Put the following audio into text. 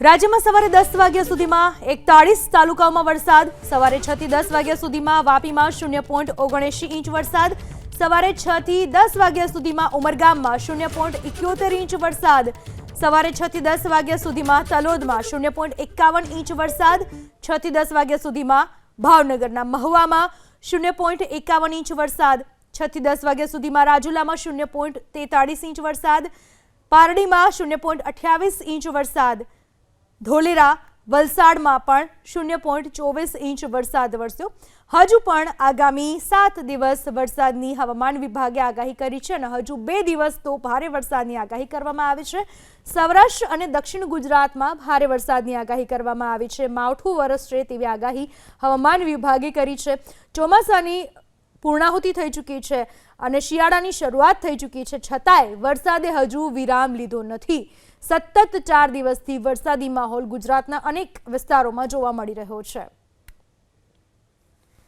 રાજ્યમાં સવારે દસ વાગ્યા સુધીમાં એકતાળીસ તાલુકાઓમાં વરસાદ. સવારે છ થી દસ વાગ્યા સુધીમાં વાપીમાં શૂન્ય પોઈન્ટ ઓગણએંશી ઇંચ વરસાદ. સવારે છ થી દસ વાગ્યા સુધીમાં ઉમરગામમાં શૂન્ય પોઈન્ટ ઇક્યોતેર ઇંચ વરસાદ. સવારે છ થી દસ વાગ્યા સુધીમાં તલોદમાં શૂન્ય પોઈન્ટ એકાવન ઇંચ વરસાદ. છ થી દસ વાગ્યા સુધીમાં ભાવનગરના મહુવામાં શૂન્ય પોઈન્ટ એકાવન ઇંચ વરસાદ. છ થી દસ વાગ્યા સુધીમાં રાજુલામાં શૂન્ય પોઈન્ટ તેતાળીસ ઇંચ વરસાદ. પારડીમાં શૂન્ય પોઈન્ટ અઠ્યાવીસ ઇંચ વરસાદ. ધોલેરા વલસાડમાં પણ શૂન્ય પોઈન્ટ ચોવીસ ઇંચ વરસાદ વરસ્યો. હજુ પણ આગામી સાત દિવસ વરસાદની હવામાન વિભાગે આગાહી કરી છે અને હજુ બે દિવસ તો ભારે વરસાદની આગાહી કરવામાં આવી છે. સૌરાષ્ટ્ર અને દક્ષિણ ગુજરાતમાં ભારે વરસાદની આગાહી કરવામાં આવી છે. માવઠું વરસશે તેવી આગાહી હવામાન વિભાગે કરી છે. ચોમાસાની પૂર્ણાહુતિ થઈ ચૂકી છે અને શિયાળાની શરૂઆત થઈ ચૂકી છે. છતાંય વરસાદે હજુ વિરામ લીધો નથી. સતત ચાર દિવસથી વરસાદી માહોલ ગુજરાતના અનેક વિસ્તારોમાં જોવા મળી રહ્યો છે.